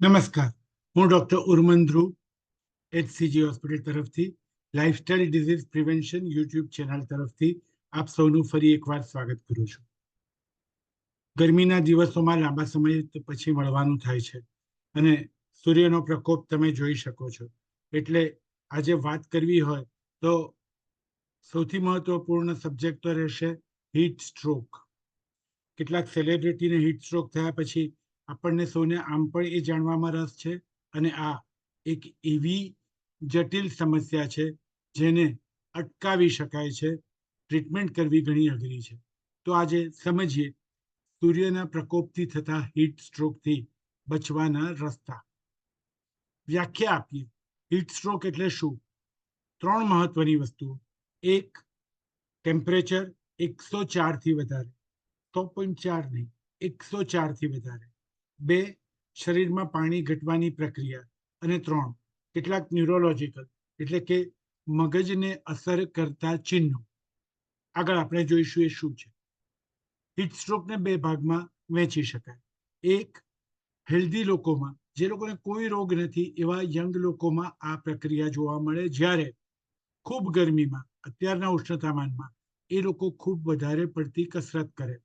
નમસ્કાર. હું doctor Urman Dhruv HCG hospital તરફથી lifestyle disease prevention YouTube channel તરફથી આપ સૌનું ફરી એકવાર સ્વાગત કરું છું. ગરમીના દિવસોમાં લાંબા સમય પછી મળવાનું થાય છે અને સૂર્યનો પ્રકોપ તમે જોઈ શકો છો. એટલે આજે વાત કરવી હોય તો સૌથી મહત્વપૂર્ણ સબ્જેક્ટ તો રહેશે હીટ સ્ટ્રોક કેટલાક સેલિબ્રિટીને હીટ સ્ટ્રોક થયા પછી આપણને સૌને આમ પણ એ જાણવામાં રસ છે અને આ એક એવી જટિલ સમસ્યા છે જેને અટકાવી શકાય છે, ટ્રીટમેન્ટ કરવી ઘણી અઘરી છે. તો આજે સમજીએ, સૂર્યના પ્રકોપથી થતા હીટ સ્ટ્રોકથી બચવાના રસ્તા. વ્યાખ્યા આપીએ. હીટ સ્ટ્રોક એટલે શું? ત્રણ મહત્વની વસ્તુઓ. એક, ટેમ્પરેચર એકસો ચારથી વધારે. સો પોઈન્ટ ચાર નહીં, એકસો ચારથી વધારે. બે, શરીરમાં પાણી ઘટવાની પ્રક્રિયા. અને ત્રણ, કેટલાક ન્યુરોલોજીકલ એટલે કે મગજને અસર કરતા ચિહ્નો. આગળ આપણે જોઈશું એ શું છે. હીટ સ્ટ્રોકને બે ભાગમાં વહેંચી શકાય. એક હેલ્ધી લોકોમાં, જે લોકોને કોઈ રોગ નથી, એવા યંગ લોકોમાં આ પ્રક્રિયા જોવા મળે. જ્યારે ખૂબ ગરમીમાં, અત્યારના ઉષ્ણતામાનમાં, એ લોકો ખૂબ વધારે પડતી કસરત કરે.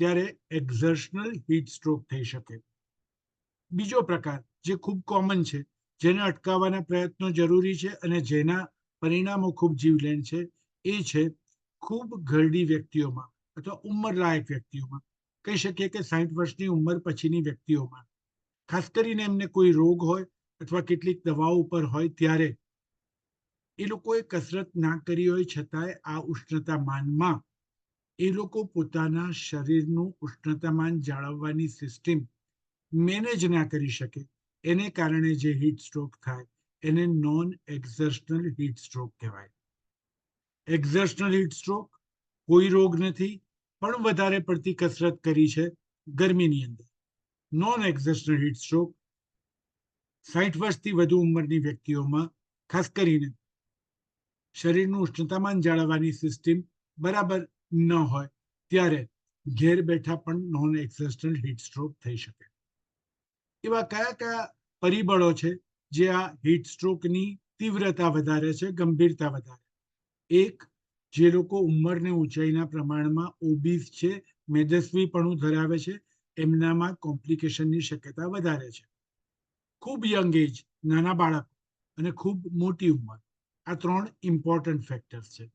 ત્યારે એક્ઝર્શનલ હીટ સ્ટ્રોક થઈ શકે. બીજો પ્રકાર જે ખૂબ કોમન છે, જેને અટકાવવાના પ્રયત્નો જરૂરી છે અને જેના પરિણામો ખૂબ જીવલેણ છે, એ છે ખૂબ ઘરડી વ્યક્તિઓમાં અથવા ઉંમરલાયક વ્યક્તિઓમાં. કહી શકીએ કે સાઠ વર્ષની ઉંમર પછીની વ્યક્તિઓમાં. ખાસ કરીને એમને કોઈ રોગ હોય અથવા કેટલીક દવાઓ ઉપર હોય ત્યારે એ લોકોએ કસરત ના કરી હોય છતાંય આ ઉષ્ણતામાનમાં એ લોકો પોતાના શરીરનું ઉષ્ણતામાન જાળવવાની સિસ્ટમ મેનેજ ના કરી શકે. એને કારણે જે હીટ સ્ટ્રોક થાય, એને નોન એક્ઝર્શનલ હીટ સ્ટ્રોક કહેવાય. એક્ઝર્શનલ હીટ સ્ટ્રોક કોઈ રોગ નથી, પણ વધારે પડતી કસરત કરી છે ગરમીની અંદર. નોન એક્ઝર્શનલ હીટ સ્ટ્રોક સાઠ વર્ષથી વધુ ઉંમરની વ્યક્તિઓમાં, ખાસ કરીને શરીરનું ઉષ્ણતામાન જાળવવાની સિસ્ટમ બરાબર ન હોય, ત્યારે ઘેર બેઠા પણ નોન એક્સિસ્ટન્ટ હીટ સ્ટ્રોક થઈ શકે. એવા કયા કયા પરિબળો છે જે આ હીટ સ્ટ્રોકની તીવ્રતા વધારે છે, ગંભીરતા વધારે? એક, જે લોકો ઉંમરને ઊંચાઈના પ્રમાણમાં ઓબીસ છે, મેદસ્વીપણું ધરાવે છે, એમનામાં કોમ્પ્લિકેશનની શક્યતા વધારે છે. ખૂબ યંગ એજ નાના બાળકો અને ખૂબ મોટી ઉંમર. આ ત્રણ ઇમ્પોર્ટન્ટ ફેક્ટર્સ છે.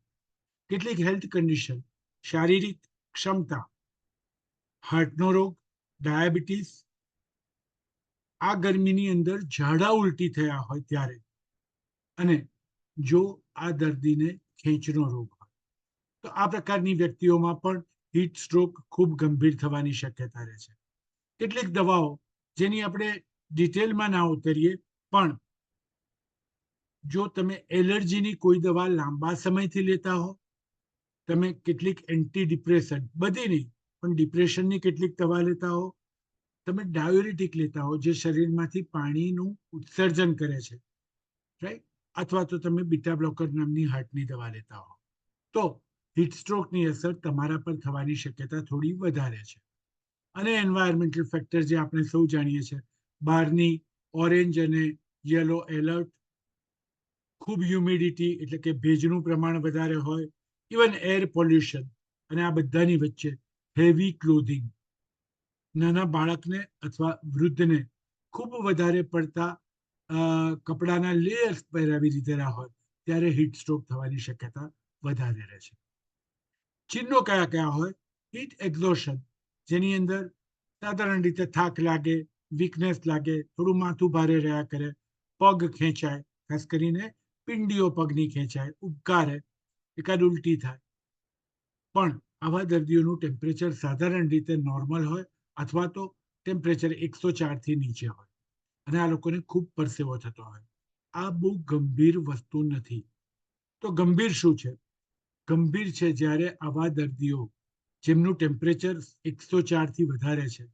કેટલીક હેલ્થ કન્ડિશન શારીરિક ક્ષમતા, હાર્ટનો રોગ, ડાયાબિટીસ, આ ગરમીની અંદર ઝાડા ઉલટી થયા હોય ત્યારે અને જો આ દર્દીને ખેંચનો રોગ હોય, તો આ પ્રકારની વ્યક્તિઓમાં પણ હીટ સ્ટ્રોક ખૂબ ગંભીર થવાની શક્યતા રહે છે. કેટલીક દવાઓ જેની આપણે ડિટેલમાં ના ઉતરીએ, પણ જો તમે એલર્જીની કોઈ દવા લાંબા સમયથી લેતા હો તમે કેટલીક એન્ટી ડિપ્રેશન બધી નહીં, પણ ડિપ્રેશનની કેટલીક દવા લેતા હો. તમે ડાયોરિટિક લેતા હો, જે શરીરમાંથી પાણીનું ઉત્સર્જન કરે છે. રાઈટ અથવા તો તમે બીટા બ્લોકર નામની હાર્ટની દવા લેતા હો. તો હિટસ્ટ્રોકની અસર તમારા પર થવાની શક્યતા થોડી વધારે છે. અને એન્વાયરમેન્ટલ ફેક્ટર જે આપણે સૌ જાણીએ છીએ, બહારની ઓરેન્જ અને યલો એલર્ટ ખૂબ હ્યુમિડિટી એટલે કે ભેજનું પ્રમાણ વધારે હોય ઇવન એર પોલ્યુશન અને આ બધાની વચ્ચે હેવી ક્લોધિંગ નાના બાળકને અથવા વૃદ્ધને ખૂબ વધારે પડતા કપડાના લેયર્સ પહેરાવી દીધેલા હોય, ત્યારે હીટ સ્ટ્રોક થવાની શક્યતા વધારે રહે છે. ચિહ્નો કયા કયા હોય? હીટ એક્ઝોશન જેની અંદર સાધારણ રીતે થાક લાગે વીકનેસ લાગે, થોડું માથું ભારે રહ્યા કરે, પગ ખેંચાય, ખાસ કરીને પિંડીઓ પગની ખેંચાય, ઉબકારે એકાદ ઉલટી થાય. પણ આવા દર્દીઓનું ટેમ્પરેચર સાધારણ રીતે નોર્મલ હોય અથવા તો ટેમ્પરેચર એકસો ચારથી નીચે હોય. અને આ લોકોને ખૂબ પરસેવો થતો હોય. આ બહુ ગંભીર વસ્તુ નથી. તો ગંભીર શું છે? ગંભીર છે જ્યારે આવા દર્દીઓ જેમનું ટેમ્પરેચર એકસો ચારથી વધારે છે,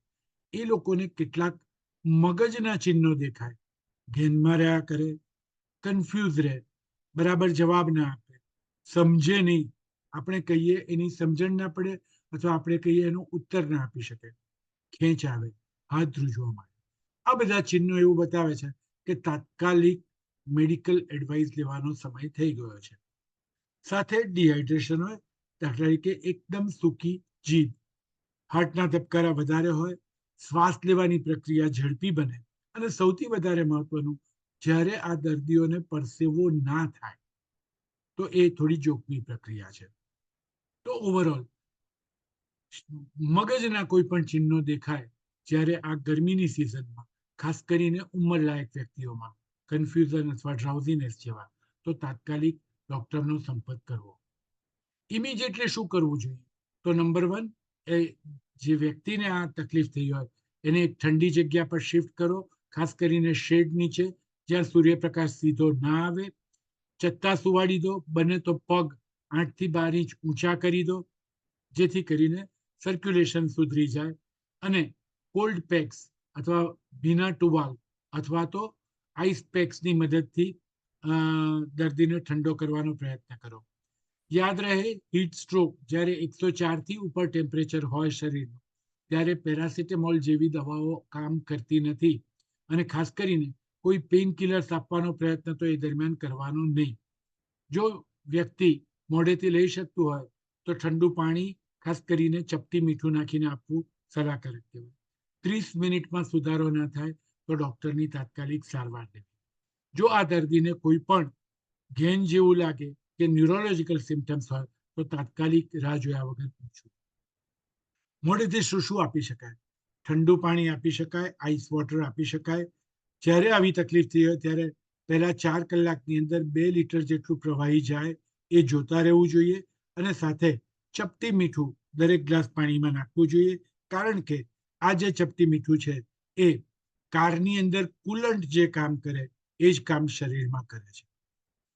એ લોકોને કેટલાક મગજના ચિહ્નો દેખાય. ઘેનમાં રહ્યા કરે કન્ફ્યુઝ રહે, બરાબર જવાબ ના આપે. સમજે નહીં. આપણે કહીએ એની સમજણ ના પડે અથવા આપણે કહીએ એનો ઉત્તર ના આપી શકે. ખેંચ આવે, હાથ ધ્રુજવા માંડે. આ બધા ચિહ્નો એવું બતાવે છે કે તાત્કાલિક મેડિકલ એડવાઇસ લેવાનો સમય થઈ ગયો છે. સાથે ડિહાઇડ્રેશન હોય દાખલા તરીકે એકદમ સૂકી જીભ. હાર્ટના ધબકારા વધારે હોય, શ્વાસ લેવાની પ્રક્રિયા ઝડપી બને અને સૌથી વધારે મહત્વનું, જ્યારે આ દર્દીઓને પરસેવો ના થાય. તો એ થોડી જોખમી પ્રક્રિયા છે. તો ઓવરઓલ મગજના કોઈ પણ ચિહ્નો દેખાય જ્યારે આ ગરમીની સિઝનમાં ખાસ કરીને ઉંમરલાયક વ્યક્તિઓમાં કન્ફ્યુઝન અથવા ડ્રાઉઝીનેસ જેવા, તો તાત્કાલિક ડોક્ટરનો સંપર્ક કરવો. ઇમિડિયેટલી શું કરવું જોઈએ? તો નંબર વન એ જે વ્યક્તિને આ તકલીફ થઈ હોય, એને એક ઠંડી જગ્યા પર શિફ્ટ કરો, ખાસ કરીને શેડ નીચે, જ્યાં સૂર્યપ્રકાશ સીધો ના આવે ચત્તા સુવાડી દો, બને તો પગ આઠથી બાર ઇંચ ઊંચા કરી દો, જેથી કરીને સર્ક્યુલેશન સુધરી જાય. અને કોલ્ડ પેક્સ અથવા ભીના ટુવાલ અથવા તો આઈસ પેક્સની મદદથી દર્દીને ઠંડો કરવાનો પ્રયત્ન કરો. યાદ રહે હીટ સ્ટ્રોક જ્યારે એકસો ચારથી ઉપર ટેમ્પરેચર હોય શરીરનું, ત્યારે પેરાસિટેમોલ જેવી દવાઓ કામ કરતી નથી. અને ખાસ કરીને કોઈ પેઇન આપવાનો પ્રયત્ન તો એ દરમિયાન કરવાનો નહીં. જો વ્યક્તિ મોઢેથી લઈ શકતું હોય, તો ઠંડુ પાણી, ખાસ કરીને ચપટી મીઠું નાખીને આપવું સલાહકારક કહેવાય. ત્રીસ મિનિટમાં સુધારો ના થાય, તો ડૉક્ટરની તાત્કાલિક સારવાર લેવી. જો આ દર્દીને કોઈ પણ ઘેન જેવું લાગે કે ન્યુરોલોજીકલ સિમ્ટમ્સ હોય, તો તાત્કાલિક રાહ જોયા વગર પૂછવું. મોઢેથી શું શું આપી શકાય? ઠંડુ પાણી આપી શકાય, આઈસ વોટર આપી શકાય જ્યારે આવી તકલીફ થઈ હોય ત્યારે પહેલા ચાર કલાકની અંદર બે લીટર જેટલું પ્રવાહી જાય એ જોતા રહેવું જોઈએ અને સાથે ચપટી મીઠું દરેક ગ્લાસ પાણીમાં નાખવું જોઈએ. કારણ કે આ જે ચપટી મીઠું છે એ કારની અંદર કુલન્ટ જે કામ કરે એ જ કામ શરીરમાં કરે છે.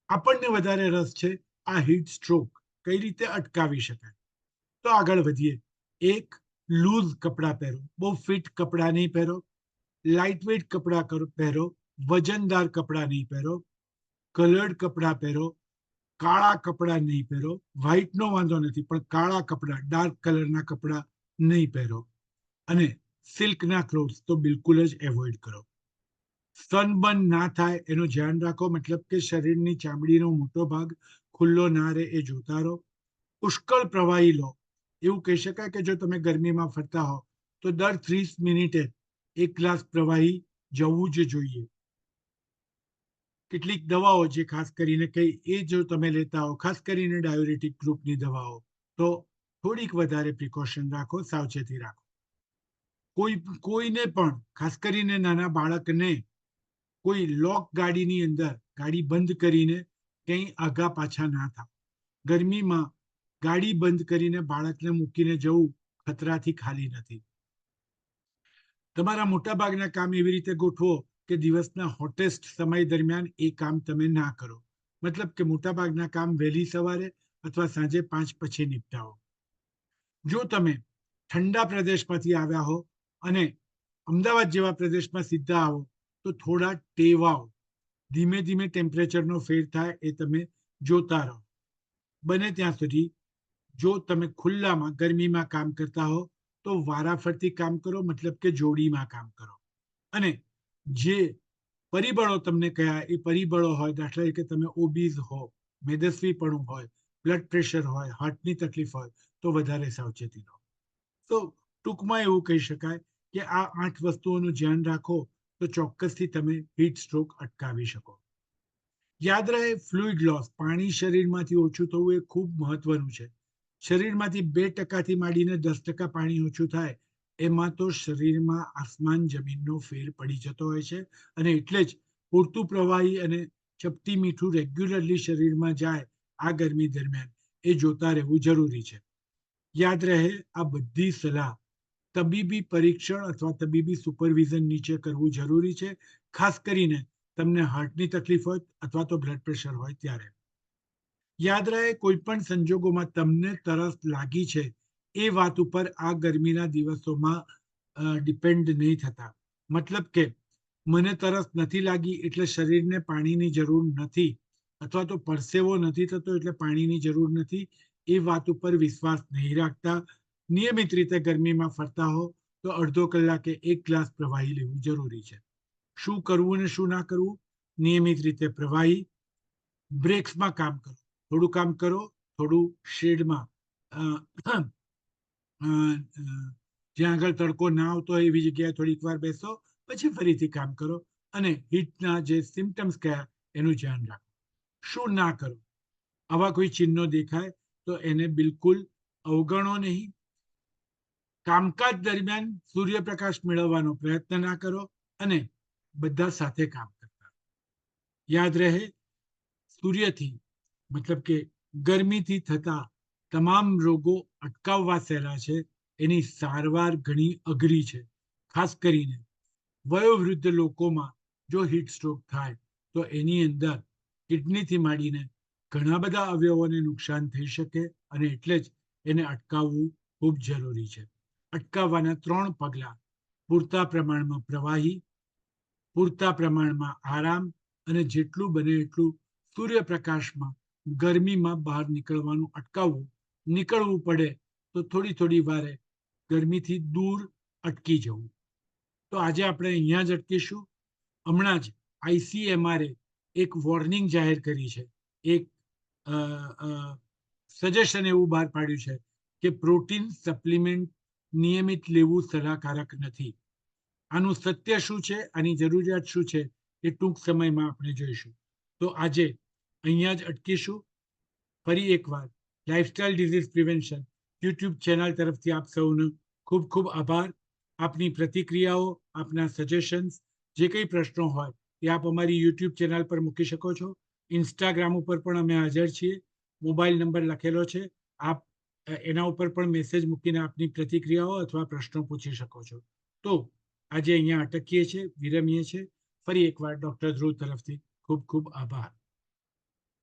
આપણને વધારે રસ છે આ હીટ સ્ટ્રોક કઈ રીતે અટકાવી શકાય? તો આગળ વધીએ. એક લૂઝ કપડાં પહેરો. બહુ ફિટ કપડાં નહીં પહેરો. લાઇટ વેઇટ કપડાં પહેરો વજનદાર કપડાં નહીં પહેરો કલર્ડ કપડાં પહેરો કાળા કપડાં નહીં પહેરો વ્હાઇટનો વાંધો નથી પણ કાળા કપડાં ડાર્ક કલરના કપડાં નહીં પહેરો અને સિલ્કના ક્લોથ્સ તો બિલકુલ જ એવોઇડ કરો સનબર્ન ના થાય એનું ધ્યાન રાખો મતલબ કે શરીરની ચામડીનો મોટો ભાગ ખુલ્લો ના રહે એ જોતા રહો પુષ્કળ પ્રવાહી લો એવું કહી શકાય કે જો તમે ગરમીમાં ફરતા હો તો દર ત્રીસ મિનિટે એક ગ્લાસ પ્રવાહી જવું જ જોઈએ. કેટલીક દવાઓ જે ખાસ કરીને કઈ એ જો તમે લેતા હો, ખાસ કરીને ડાયોરેટિક ગ્રુપની દવાઓ, તો થોડીક વધારે પ્રિકોશન રાખો, સાવચેતી રાખો. કોઈ, કોઈને પણ, ખાસ કરીને નાના બાળકને, કોઈ લોક ગાડીની અંદર, ગાડી બંધ કરીને કંઈ આગા પાછા ના થાવ. ગરમીમાં ગાડી બંધ કરીને બાળકને મૂકીને જવું ખતરાથી ખાલી નથી. તમારા મોટા ભાગના કામ એવી રીતે ગોઠવો કે દિવસના હોટેસ્ટ સમય દરમિયાન એ કામ તમે ના કરો. મતલબ કે મોટા ભાગના કામ વહેલી સવારે અથવા સાંજે પાંચ પછી નિપટાવો. જો તમે ઠંડા પ્રદેશમાંથી આવ્યા હો અને અમદાવાદ જેવા પ્રદેશમાં સીધા આવો, તો થોડા ટેવાઓ. ધીમે ધીમે ટેમ્પરેચરનો ફેર થાય એ તમે જોતા રહો. બને ત્યાં સુધી જો તમે ખુલ્લામાં ગરમીમાં કામ કરતા હો તો વારાફરતી કામ કરો, મતલબ કે જોડીમાં કામ કરો. અને જે પરિબળો તમને કયા, એ પરિબળો હોય, દાખલા તરીકે તમે ઓબીઝ હો, મેદસ્વીપણું હોય, બ્લડ પ્રેશર હોય, હાર્ટની તકલીફ હોય, તો વધારે સાવચેતી લો તો ટૂંકમાં એવું કહી શકાય કે આ આઠ વસ્તુઓનું ધ્યાન રાખો, તો ચોક્કસથી તમે હીટ સ્ટ્રોક અટકાવી શકો. યાદ રહે, ફ્લુઇડ લોસ, પાણી શરીરમાંથી ઓછું થવું એ ખૂબ મહત્વનું છે. શરીરમાંથી બે ટકાથી માંડીને દસ ટકા પાણી ઓછું થાય, એમાં તો શરીરમાં આસમાન જમીનનો ફેર પડી જતો હોય છે અને એટલે જ પૂરતું પ્રવાહી અને ચપટી મીઠું રેગ્યુલરલી શરીરમાં જાય આ ગરમી દરમિયાન, એ જોતા રહેવું જરૂરી છે. યાદ રહે આ બધી સલાહ. તબીબી પરીક્ષણ અથવા તબીબી સુપરવિઝન નીચે કરવું જરૂરી છે, ખાસ કરીને તમને હાર્ટની તકલીફ હોય અથવા તો બ્લડ પ્રેશર હોય ત્યારે. યાદ રહે કોઈ પણ સંજોગોમાં તમને તરસ લાગી છે, એ વાત ઉપર આ ગરમીના દિવસોમાં ડિપેન્ડ નહીં થતા. મતલબ કે, મને તરસ નથી લાગી એટલે શરીરને પાણીની જરૂર નથી, અથવા તો પરસેવો નથી થતો એટલે પાણીની જરૂર નથી, એ વાત ઉપર વિશ્વાસ નહીં રાખતા. નિયમિત રીતે ગરમીમાં ફરતા હો, તો અડધો કલાકે એક ગ્લાસ પ્રવાહી લેવું જરૂરી છે. શું કરવું અને શું ના કરવું? નિયમિત રીતે પ્રવાહી. બ્રેક્સમાં કામ કરો. થોડું કામ કરો, થોડું શેડમાં જ્યાં આગળ તડકો ના આવતો એવી જગ્યાએ થોડીક વાર બેસો, પછી ફરીથી કામ કરો અને હીટના જે સિમ્ટમ્સ કયા એનું ધ્યાન રાખો. શું ના કરો? આવા કોઈ ચિહ્નો દેખાય તો એને બિલકુલ અવગણો નહીં. કામકાજ દરમિયાન સૂર્યપ્રકાશ મેળવવાનો પ્રયત્ન ના કરો અને બધા સાથે કામ કરતા યાદ રહે, સૂર્યથી મતલબ કે ગરમીથી થતા તમામ રોગો અટકાવવા સહેલા છે. એની સારવાર ઘણી અઘરી છે. ખાસ કરીને વયોવૃદ્ધ લોકોમાં જો હીટ સ્ટ્રોક થાય, તો એની અંદર કિડનીથી માંડીને ઘણા બધા અવયવોને નુકસાન થઈ શકે અને એટલે જ એને અટકાવવું ખૂબ જરૂરી છે. અટકાવવાના ત્રણ પગલાં. પૂરતા પ્રમાણમાં પ્રવાહી, પૂરતા પ્રમાણમાં આરામ અને જેટલું બને એટલું સૂર્યપ્રકાશમાં ગરમીમાં બહાર નીકળવાનું અટકાવવું, નીકળવું પડે તો થોડી થોડી વારે ગરમીથી દૂર અટકી જવું. તો આજે આપણે અહીંયા જ અટકીશું. હમણાં જ આઈસીએમઆરએ એક વોર્નિંગ જાહેર કરી છે. એક સજેશન એવું બહાર પાડ્યું છે કે પ્રોટીન સપ્લિમેન્ટ નિયમિત લેવું સલાહકારક નથી. આનું સત્ય શું છે? આની જરૂરિયાત શું છે? એ ટૂંક સમયમાં આપણે જોઈશું. તો આજે અહીંયા જ અટકીશું. ફરી એકવાર. Lifestyle disease prevention YouTube channel તરફથી આપ સૌનો ખૂબ ખૂબ આભાર. આપની પ્રતિક્રિયાઓ, આપના સજેશન્સ જે કંઈ પ્રશ્નો હોય, એ આપ અમારી યુટ્યુબ ચેનલ પર મૂકી શકો છો. ઇન્સ્ટાગ્રામ ઉપર પણ અમે હાજર છીએ. મોબાઈલ નંબર લખેલો છે. આપ એના ઉપર પણ મેસેજ મૂકીને આપની પ્રતિક્રિયાઓ અથવા પ્રશ્નો પૂછી શકો છો. તો, આજે અહીંયા અટકીએ છીએ, વિરમીએ છીએ. ફરી એકવાર ડૉક્ટર ધ્રુવ તરફથી ખૂબ ખૂબ આભાર.